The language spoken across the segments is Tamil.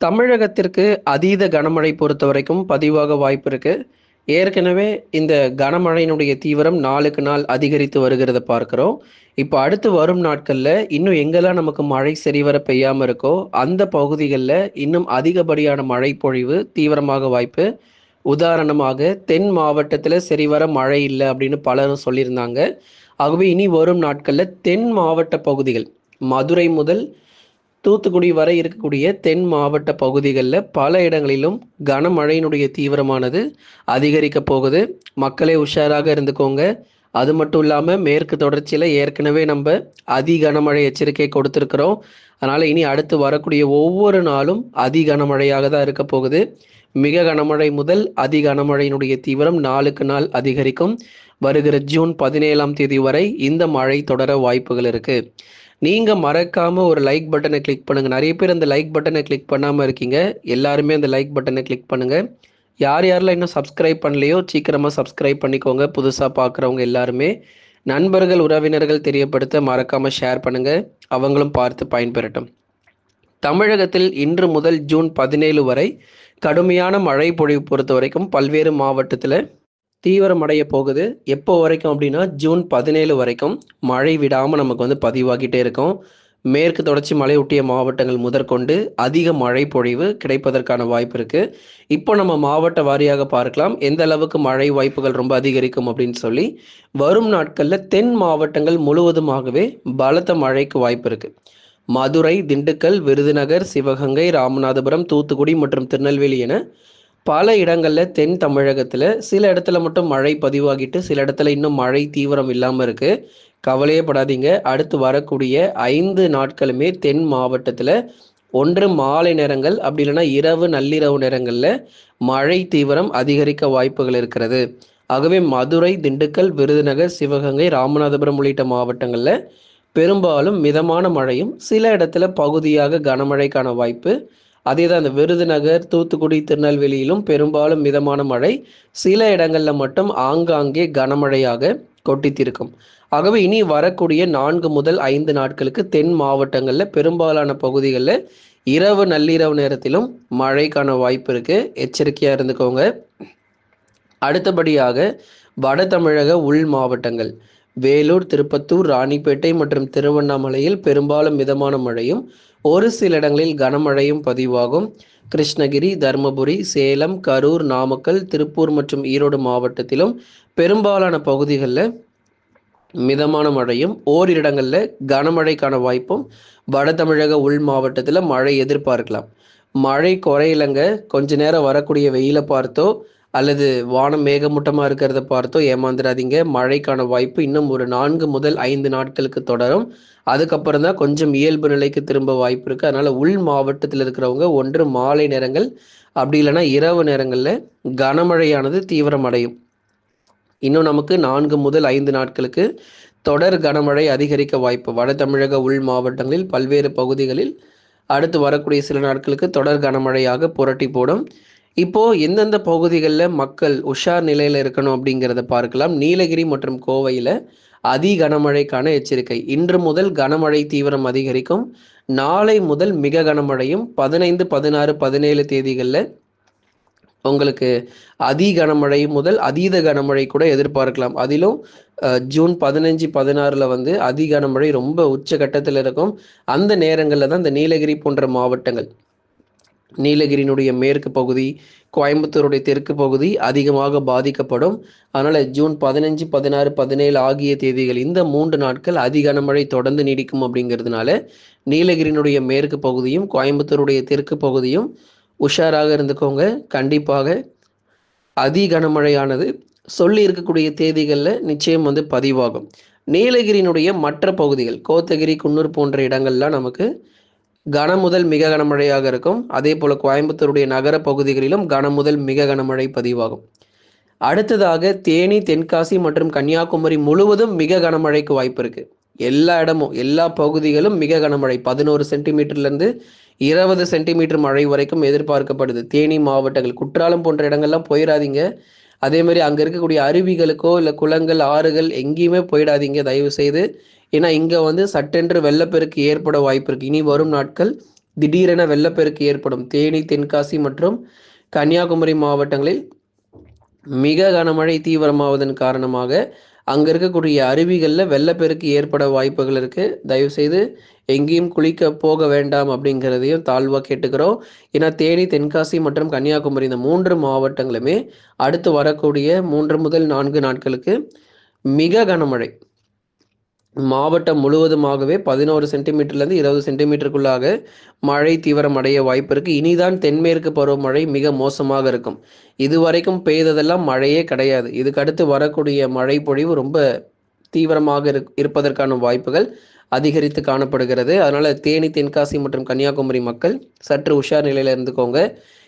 தமிழகத்திற்கு அதீத கனமழை பொறுத்த வரைக்கும் பதிவாக வாய்ப்பு இருக்கு. ஏற்கனவே இந்த கனமழையினுடைய தீவிரம் நாளுக்கு நாள் அதிகரித்து வருகிறத பார்க்கிறோம். இப்போ அடுத்து வரும் நாட்களில் இன்னும் எங்கெல்லாம் நமக்கு மழை சரிவர பெய்யாமல் இருக்கோ அந்த பகுதிகளில் இன்னும் அதிகப்படியான மழை பொழிவு தீவிரமாக வாய்ப்பு. உதாரணமாக தென் மாவட்டத்தில் சரிவர மழை இல்லை அப்படின்னு பலரும் சொல்லியிருந்தாங்க. ஆகவே இனி வரும் நாட்களில் தென் மாவட்ட பகுதிகள் மதுரை முதல் தூத்துக்குடி வரை இருக்கக்கூடிய தென் மாவட்ட பகுதிகளில் பல இடங்களிலும் கனமழையினுடைய தீவிரமானது அதிகரிக்க போகுது. மக்களே உஷாராக இருந்துக்கோங்க. அது மட்டும் இல்லாமல் மேற்கு தொடர்ச்சியில் ஏற்கனவே நம்ம அதி கனமழை எச்சரிக்கை கொடுத்துருக்குறோம். அதனால் இனி அடுத்து வரக்கூடிய ஒவ்வொரு நாளும் அதி கனமழையாக தான் இருக்க போகுது. மிக கனமழை முதல் அதி கனமழையினுடைய தீவிரம் நாளுக்கு நாள் அதிகரிக்கும். வருகிற ஜூன் பதினேழாம் தேதி வரை இந்த மழை தொடர வாய்ப்புகள் இருக்குது நீங்க மறக்காம ஒரு லைக் பட்டனை கிளிக் பண்ணுங்க. நிறைய பேர் அந்த லைக் பட்டனை கிளிக் பண்ணாம இருக்கீங்க. எல்லாருமே அந்த லைக் பட்டனை கிளிக் பண்ணுங்க. யார் யாரெல்லாம் இன்னும் சப்ஸ்கிரைப் பண்ணலையோ சீக்கிரமாக சப்ஸ்கிரைப் பண்ணிக்கோங்க. புதுசாக பார்க்குறவங்க எல்லாருமே. நண்பர்கள் உறவினர்கள் தெரியப்படுத்த மறக்காமல் ஷேர் பண்ணுங்கள் அவங்களும் பார்த்து பயன்பெறட்டும். தமிழகத்தில் இன்று முதல் ஜூன் பதினேழு வரை கடுமையான மழை பொழிவு பொறுத்த வரைக்கும் பல்வேறு மாவட்டத்தில் தீவிரமடைய போகுது. எப்போ வரைக்கும் அப்படின்னா ஜூன் பதினேழு வரைக்கும் மழை விடாமல் நமக்கு வந்து பதிவாகிட்டே இருக்கும். மேற்கு தொடர்ச்சி மலை ஒட்டிய மாவட்டங்கள் முதற்கொண்டு அதிக மழை பொழிவு கிடைப்பதற்கான வாய்ப்பு இருக்கு. இப்போ நம்ம மாவட்ட வாரியாக பார்க்கலாம். எந்த அளவுக்கு மழை வாய்ப்புகள் ரொம்ப அதிகரிக்கும் அப்படின்னு சொல்லி. வரும் நாட்களில் தென் மாவட்டங்கள் முழுவதுமாகவே பலத்த மழைக்கு வாய்ப்பு இருக்கு. மதுரை திண்டுக்கல் விருதுநகர் சிவகங்கை ராமநாதபுரம் தூத்துக்குடி மற்றும் திருநெல்வேலி என பல இடங்களில் தென் தமிழகத்தில் சில இடத்துல மட்டும் மழை பதிவாகிட்டு சில இடத்துல இன்னும் மழை தீவிரம் இல்லாமல் இருக்குது கவலையே படாதீங்க. அடுத்து வரக்கூடிய ஐந்து நாட்களுமே தென் மாவட்டத்தில் ஒன்று மாலை நேரங்கள் அப்படி இல்லைன்னா இரவு நள்ளிரவு நேரங்களில் மழை தீவிரம் அதிகரிக்க வாய்ப்புகள் இருக்கிறது. ஆகவே மதுரை திண்டுக்கல் விருதுநகர் சிவகங்கை ராமநாதபுரம் உள்ளிட்ட மாவட்டங்களில் பெரும்பாலும் மிதமான மழையும் சில இடத்துல பகுதியாக கனமழைக்கான வாய்ப்பு அதே தான் இந்த விருதுநகர் தூத்துக்குடி திருநெல்வேலியிலும் பெரும்பாலும் மிதமான மழை. சில இடங்களில் மட்டும் ஆங்காங்கே கனமழையாக கொட்டித்திருக்கும். ஆகவே இனி வரக்கூடிய நான்கு முதல் ஐந்து நாட்களுக்கு தென் மாவட்டங்களில் பெரும்பாலான பகுதிகளில் இரவு நள்ளிரவு நேரத்திலும் மழைக்கான வாய்ப்பு இருக்கு. எச்சரிக்கையாக இருந்துக்கோங்க. அடுத்தபடியாக வட தமிழக உள் மாவட்டங்கள். வேலூர் திருப்பத்தூர் ராணிப்பேட்டை மற்றும் திருவண்ணாமலையில் பெரும்பாலும் மிதமான மழையும் ஒரு சில இடங்களில் கனமழையும் பதிவாகும். கிருஷ்ணகிரி தருமபுரி சேலம் கரூர் நாமக்கல் திருப்பூர் மற்றும் ஈரோடு மாவட்டத்திலும் பெரும்பாலான பகுதிகளில் மிதமான மழையும் ஓரிரு இடங்களில் கனமழைக்கான வாய்ப்பும் வட தமிழக உள் மாவட்டத்தில் மழை எதிர்பார்க்கலாம். மழை குறையிலங்க கொஞ்ச நேரம் வரக்கூடிய வெயிலை பார்த்தோ அல்லது வானம் மேகமூட்டமாக இருக்கிறத பார்த்தோ ஏமாந்துடாதீங்க மழைக்கான வாய்ப்பு இன்னும் ஒரு நான்கு முதல் ஐந்து நாட்களுக்கு தொடரும். அதுக்கப்புறம் தான் கொஞ்சம் இயல்பு நிலைக்கு திரும்ப வாய்ப்பு இருக்குது அதனால் உள் மாவட்டத்தில் இருக்கிறவங்க ஒன்று மாலை நேரங்கள் அப்படி இல்லைன்னா இரவு நேரங்களில் கனமழையானது தீவிரமடையும். இன்னும் நமக்கு நான்கு முதல் ஐந்து நாட்களுக்கு தொடர் கனமழை அதிகரிக்க வாய்ப்பு. வட தமிழக உள் மாவட்டங்களில் பல்வேறு பகுதிகளில் அடுத்து வரக்கூடிய சில நாட்களுக்கு தொடர் கனமழையாக புரட்டி போடும். இப்போ எந்தெந்த பகுதிகளில் மக்கள் உஷார் நிலையில் இருக்கணும் அப்படிங்கிறத பார்க்கலாம். நீலகிரி மற்றும் கோவையில் அதி கனமழைக்கான எச்சரிக்கை. இன்று முதல் கனமழை தீவிரம் அதிகரிக்கும். நாளை முதல் மிக கனமழையும். பதினைந்து பதினாறு பதினேழு தேதிகளில் உங்களுக்கு அதி கனமழை முதல் அதீத கனமழை கூட எதிர்பார்க்கலாம். அதிலும் ஜூன் பதினஞ்சு பதினாறில் வந்து அதி கனமழை ரொம்ப உச்சகட்டத்தில் இருக்கும். அந்த நேரங்களில் தான் இந்த நீலகிரி போன்ற மாவட்டங்கள் நீலகிரியினுடைய மேற்கு பகுதி கோயம்புத்தூருடைய தெற்கு பகுதி அதிகமாக பாதிக்கப்படும். அதனால் ஜூன் பதினஞ்சு பதினாறு பதினேழு ஆகிய தேதிகள் இந்த மூன்று நாட்கள் அதிக கனமழை தொடர்ந்து நீடிக்கும் அப்படிங்கிறதுனால நீலகிரியினுடைய மேற்கு பகுதியும் கோயம்புத்தூருடைய தெற்கு பகுதியும் உஷாராக இருந்துக்கோங்க. கண்டிப்பாக அதி கனமழையானது சொல்லி இருக்கக்கூடிய தேதிகளில் நிச்சயம் வந்து பதிவாகும். நீலகிரியினுடைய மற்ற பகுதிகள் கோத்தகிரி குன்னூர் போன்ற இடங்கள்லாம் நமக்கு கன முதல் மிக கனமழையாக இருக்கும். அதே போல் கோயம்புத்தூருடைய நகர பகுதிகளிலும் கன முதல் மிக கனமழை பதிவாகும். அடுத்ததாக தேனி தென்காசி மற்றும் கன்னியாகுமரி முழுவதும் மிக கனமழைக்கு வாய்ப்பு இருக்கு. எல்லா இடமும் எல்லா பகுதிகளும் மிக கனமழை. பதினோரு சென்டிமீட்டர்லேருந்து இருபது சென்டிமீட்டர் மழை வரைக்கும் எதிர்பார்க்கப்படுது. தேனி மாவட்டங்கள் குற்றாலம் போன்ற இடங்கள்லாம் போயிடாதீங்க அதே மாதிரி அங்கே இருக்கக்கூடிய அருவிகளுக்கோ இல்லை குளங்கள் ஆறுகள் எங்கேயுமே போயிடாதீங்க. தயவு செய்து ஏன்னா இங்கே வந்து சட்டென்று வெள்ளப்பெருக்கு ஏற்பட வாய்ப்பு இருக்கு. இனி வரும் நாட்கள் திடீரென வெள்ளப்பெருக்கு ஏற்படும். தேனி தென்காசி மற்றும் கன்னியாகுமரி மாவட்டங்களில் மிக கனமழை தீவிரமாவதன் காரணமாக அங்கே இருக்கக்கூடிய அருவிகளில் வெள்ளப்பெருக்கு ஏற்பட வாய்ப்புகள் இருக்குது தயவுசெய்து எங்கேயும் குளிக்க போக வேண்டாம் அப்படிங்கிறதையும் தாழ்வாக கேட்டுக்கிறோம். ஏன்னா தேனி தென்காசி மற்றும் கன்னியாகுமரி இந்த மூன்று மாவட்டங்களுமே அடுத்து வரக்கூடிய மூன்று முதல் நான்கு நாட்களுக்கு மிக கனமழை. மாவட்டம் முழுவதுமாகவே பதினோரு சென்டிமீட்டர்லேருந்து இருபது சென்டிமீட்டருக்குள்ளாக மழை தீவிரம் அடைய வாய்ப்பு இருக்குது இனிதான் தென்மேற்கு பருவமழை மிக மோசமாக இருக்கும். இதுவரைக்கும் பெய்ததெல்லாம் மழையே கிடையாது. இதுக்கடுத்து வரக்கூடிய மழை பொழிவு ரொம்ப தீவிரமாக இருப்பதற்கான வாய்ப்புகள் அதிகரித்து காணப்படுகிறது. அதனால் தேனி தென்காசி மற்றும் கன்னியாகுமரி மக்கள் சற்று உஷார் நிலையில் இருந்துக்கோங்க.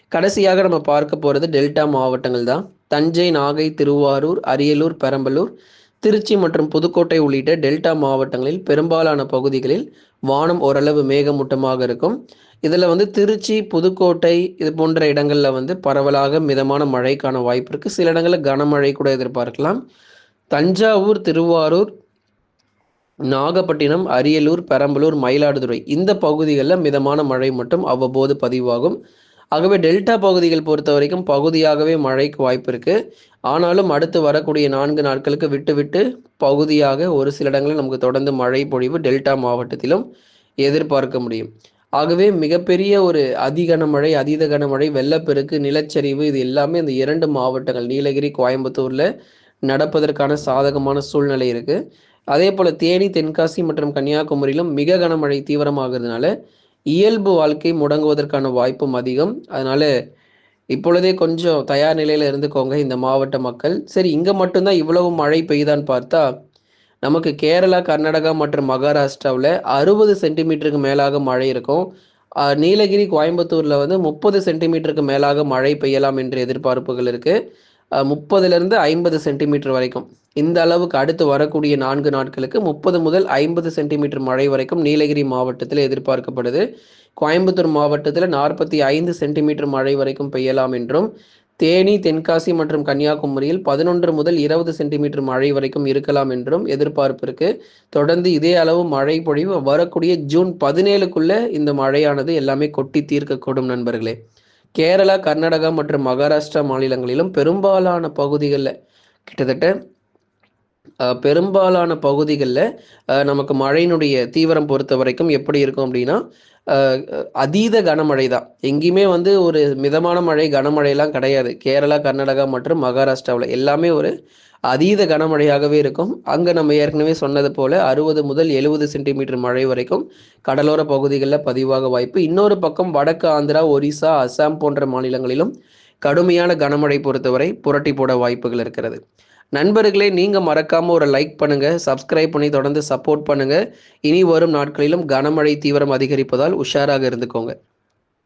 கடைசியாக நம்ம பார்க்க போகிறது டெல்டா மாவட்டங்கள் தான். தஞ்சை நாகை திருவாரூர் அரியலூர் பெரம்பலூர் திருச்சி மற்றும் புதுக்கோட்டை உள்ளிட்ட டெல்டா மாவட்டங்களில் பெரும்பாலான பகுதிகளில் வானம் ஓரளவு மேகமூட்டமாக இருக்கும். இதில் வந்து திருச்சி புதுக்கோட்டை இது போன்ற இடங்களில் வந்து பரவலாக மிதமான மழைக்கான வாய்ப்பு இருக்குது சில இடங்களில் கனமழை கூட எதிர்பார்க்கலாம். தஞ்சாவூர் திருவாரூர் நாகப்பட்டினம் அரியலூர் பெரம்பலூர் மயிலாடுதுறை இந்த பகுதிகளில் மிதமான மழை மட்டும் அவ்வப்போது பதிவாகும். ஆகவே டெல்டா பகுதிகள் பொறுத்த வரைக்கும் பகுதியாகவே மழைக்கு வாய்ப்பு இருக்கு. ஆனாலும் அடுத்து வரக்கூடிய நான்கு நாட்களுக்கு விட்டு விட்டு பகுதியாக ஒரு சில இடங்களில் நமக்கு தொடர்ந்து மழை பொழிவு டெல்டா மாவட்டத்திலும் எதிர்பார்க்க முடியும். ஆகவே மிகப்பெரிய ஒரு அதிகன மழை அதீத கனமழை வெள்ளப்பெருக்கு நிலச்சரிவு இது எல்லாமே இந்த இரண்டு மாவட்டங்கள் நீலகிரி கோயம்புத்தூரில் நடப்பதற்கான சாதகமான சூழ்நிலை இருக்குது அதே போல் தேனி தென்காசி மற்றும் கன்னியாகுமரியிலும் மிக கனமழை தீவிரமாகிறதுனால இயல்பு வாழ்க்கை முடங்குவதற்கான வாய்ப்பும் அதிகம். அதனால் இப்பொழுதே கொஞ்சம் தயார் நிலையில் இருந்துக்கோங்க இந்த மாவட்ட மக்கள். சரி இங்கே மட்டும்தான் இவ்வளவு மழை பெய்யுதான்னு பார்த்தா நமக்கு கேரளா கர்நாடகா மற்றும் மகாராஷ்டிராவில் அறுபது சென்டிமீட்டருக்கு மேலாக மழை இருக்கும். நீலகிரி கோயம்புத்தூரில் வந்து முப்பது சென்டிமீட்டருக்கு மேலாக மழை பெய்யலாம் என்று எதிர்பார்ப்புகள் இருக்குது முப்பதுலேருந்து ஐம்பது சென்டிமீட்டர் வரைக்கும். இந்த அளவுக்கு அடுத்து வரக்கூடிய நான்கு நாட்களுக்கு முப்பது முதல் ஐம்பது சென்டிமீட்டர் மழை வரைக்கும் நீலகிரி மாவட்டத்தில் எதிர்பார்க்கப்படுது. கோயம்புத்தூர் மாவட்டத்தில் நாற்பத்தி ஐந்து சென்டிமீட்டர் மழை வரைக்கும் பெய்யலாம் என்றும் தேனி தென்காசி மற்றும் கன்னியாகுமரியில் பதினொன்று முதல் இருபது சென்டிமீட்டர் மழை வரைக்கும் இருக்கலாம் என்றும் எதிர்பார்ப்பு இருக்கு. தொடர்ந்து இதே அளவு மழை பொழிவு வரக்கூடிய ஜூன் பதினேழுக்குள்ள இந்த மழையானது எல்லாமே கொட்டி தீர்க்கக்கூடும் நண்பர்களே. கேரளா கர்நாடகா மற்றும் மகாராஷ்டிரா மாநிலங்களிலும் பெரும்பாலான பகுதிகளில் கிட்டத்தட்ட பெரும்பாலான பகுதிகளில் நமக்கு மழையினுடைய தீவிரம் பொறுத்த வரைக்கும் எப்படி இருக்கும் அப்படின்னா அதீத கனமழை தான். எங்கேயுமே வந்து ஒரு மிதமான மழை கனமழையெல்லாம் கிடையாது. கேரளா கர்நாடகா மற்றும் மகாராஷ்டிராவில் எல்லாமே ஒரு அதீத கனமழையாகவே இருக்கும். அங்கே நம்ம ஏற்கனவே சொன்னது போல் அறுபது முதல் எழுபது சென்டிமீட்டர் மழை வரைக்கும் கடலோர பகுதிகளில் பதிவாக வாய்ப்பு. இன்னொரு பக்கம் வடக்கு ஆந்திரா ஒரிசா அசாம் போன்ற மாநிலங்களிலும் கடுமையான கனமழை பொறுத்தவரை புரட்டி போட வாய்ப்புகள் இருக்கிறது. நண்பர்களே நீங்கள் மறக்காமல் ஒரு லைக் பண்ணுங்கள் சப்ஸ்கிரைப் பண்ணி தொடர்ந்து சப்போர்ட் பண்ணுங்கள் இனி வரும் நாட்களிலும் கனமழை தீவிரம் அதிகரிப்பதால் உஷாராக இருந்துக்கோங்க.